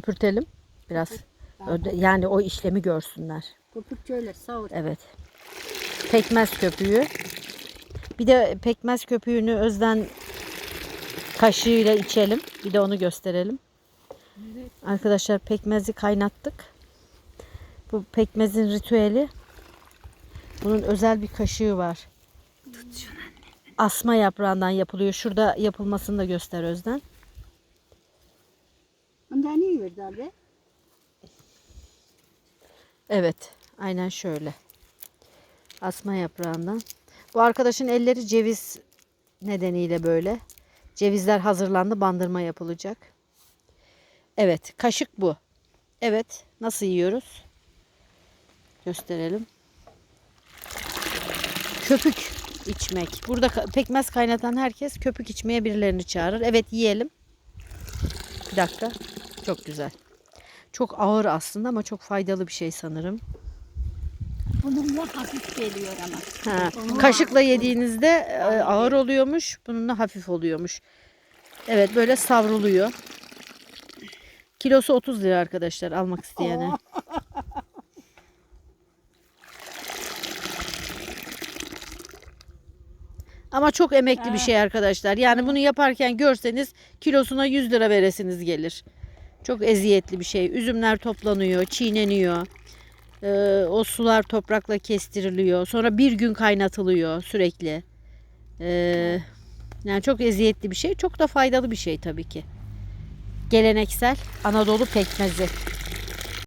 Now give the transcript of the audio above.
Köpürtelim biraz. Öde- Yani o işlemi görsünler. Köpük şöyle savur. Evet. Pekmez köpüğü. Bir de pekmez köpüğünü özden kaşığıyla içelim. Bir de onu gösterelim. Arkadaşlar pekmezi kaynattık. Bu pekmezin ritüeli. Bunun özel bir kaşığı var. Asma yaprağından yapılıyor. Şurada yapılmasını da göster Özden. Abi. Evet, aynen şöyle. Asma yaprağından. Bu arkadaşın elleri ceviz nedeniyle böyle. Cevizler hazırlandı, bandırma yapılacak. Evet, kaşık bu. Evet, nasıl yiyoruz? Gösterelim. Köpük içmek. Burada pekmez kaynatan herkes köpük içmeye birilerini çağırır. Evet, yiyelim. Bir dakika. Çok güzel. Çok ağır aslında ama çok faydalı bir şey sanırım. Bununla hafif geliyor ama. Ha, kaşıkla yediğinizde e, ağır oluyormuş. Bununla hafif oluyormuş. Evet böyle savruluyor. Kilosu 30 lira arkadaşlar almak isteyene. Ama çok emekli bir şey arkadaşlar. Yani bunu yaparken görseniz kilosuna 100 lira veresiniz gelir. Çok eziyetli bir şey. Üzümler toplanıyor, çiğneniyor. Ee, o sular toprakla kestiriliyor. Sonra bir gün kaynatılıyor sürekli. Ee, yani çok eziyetli bir şey. Çok da faydalı bir şey tabii ki. Geleneksel Anadolu pekmezi.